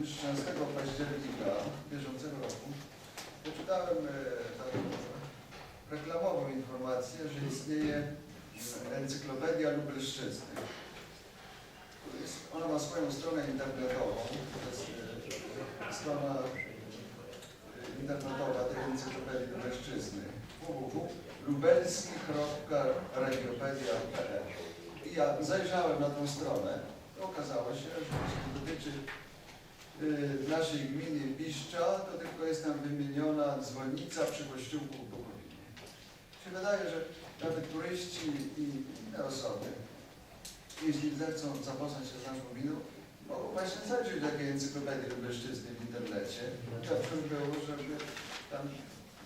już 13 października bieżącego roku przeczytałem e, taką reklamową informację, że istnieje encyklopedia Lubelszczyzny. Ona ma swoją stronę internetową, to jest e, strona e, internetowa tej encyklopedii Lubelszczyzny www.lubelski.regiopedia.pl I ja zajrzałem na tą stronę, okazało się, że jeśli dotyczy y, naszej gminy Piszcza, to tylko jest tam wymieniona dzwonnica przy kościółku w Bukowinie. Się wydaje, że nawet turyści i inne osoby, jeśli zechcą zapoznać się z naszą gminą, mogą właśnie zajrzeć do takiej encyklopedii lubelszczyzny w internecie. By było, żeby tam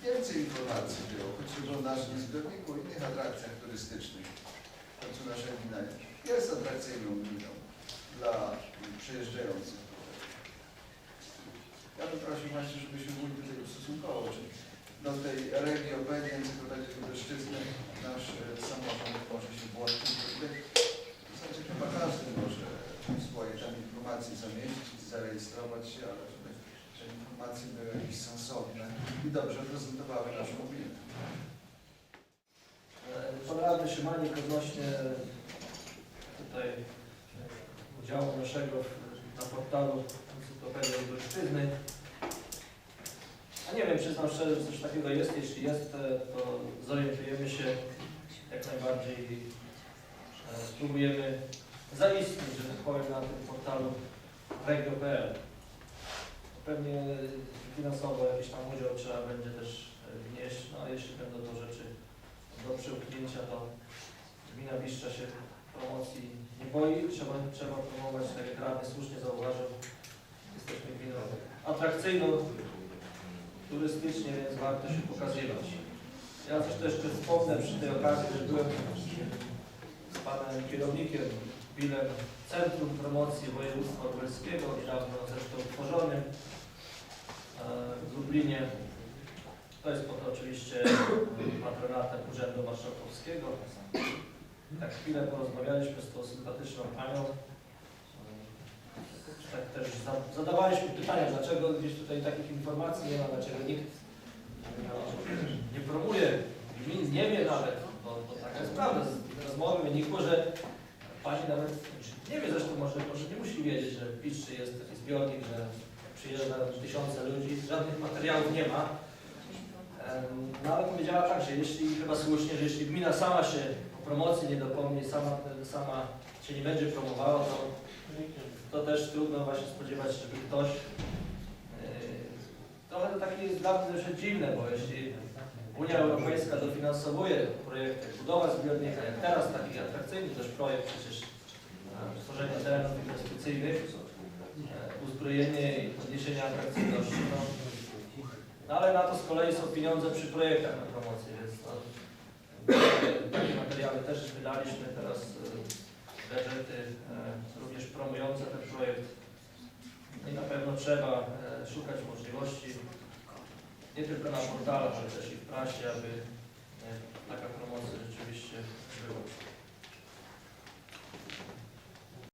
więcej informacji było, choćby o naszym zbiorniku i innych atrakcjach turystycznych. W końcu nasza gmina jest atrakcyjną gminą dla przyjeżdżających. Ja bym prosił właśnie, żeby się wójt tutaj ustosunkował, czy do tej regiopedii encyklopedii lubelszczyzny nasz e, samorząd może się włączyć. W zasadzie chyba każdy może swoje tam informacje zamieścić, zarejestrować się, ale żeby te informacje były jakieś sensowne i dobrze prezentowały naszą gminę. Pan Radny Szymanik odnośnie tutaj udziału naszego w- portalu Encyklopedii Lubelszczyzny. A nie wiem, przyznam szczerze, że coś takiego jest. Jeśli jest, to zorientujemy się jak najbardziej. e, Spróbujemy zaistnieć, że tak powiem, na tym portalu regio.pl. Pewnie finansowo jakiś tam udział trzeba będzie też e, wnieść, no a jeśli będą to rzeczy do przełknięcia, to gmina Biszcza się promocji. Trzeba, trzeba promować, tak jak radny słusznie zauważył, jesteśmy gminą atrakcyjną turystycznie, więc warto się pokazywać. Ja coś też jeszcze wspomnę przy tej okazji, że byłem z panem kierownikiem Bilem Centrum Promocji Województwa Lubelskiego, niedawno zresztą utworzonym e, w Lublinie. To jest pod oczywiście patronatem Urzędu Marszałkowskiego. Tak chwilę porozmawialiśmy z tą sympatyczną panią. Tak też za- zadawaliśmy pytania, dlaczego gdzieś tutaj takich informacji nie ma, dlaczego nikt nie promuje, gmin nie wie nawet, bo, bo taka jest prawda. Rozmowy wynikło, że pani nawet nie wie, zresztą może, może nie musi wiedzieć, że w Piszczy jest taki zbiornik, że przyjeżdża tysiące ludzi, żadnych materiałów nie ma. No ale powiedziała tak, że jeśli, chyba słusznie, że jeśli gmina sama się o promocji nie dopomni, sama, sama się nie będzie promowała, to, to też trudno właśnie spodziewać się, żeby ktoś yy, trochę to takie jest dla mnie dziwne, bo jeśli Unia Europejska dofinansowuje projekt jak budowa zbiornika, jak teraz taki atrakcyjny też projekt przecież e, stworzenia terenów inwestycyjnych, e, uzbrojenie i podniesienie atrakcyjności, no, no ale na to z kolei są pieniądze przy projektach na promocję, więc to, takie materiały też wydaliśmy teraz e, gadżety e, również promujące ten projekt. I na pewno trzeba e, szukać możliwości nie tylko na portalach, ale też i w prasie, aby taka promocja rzeczywiście była.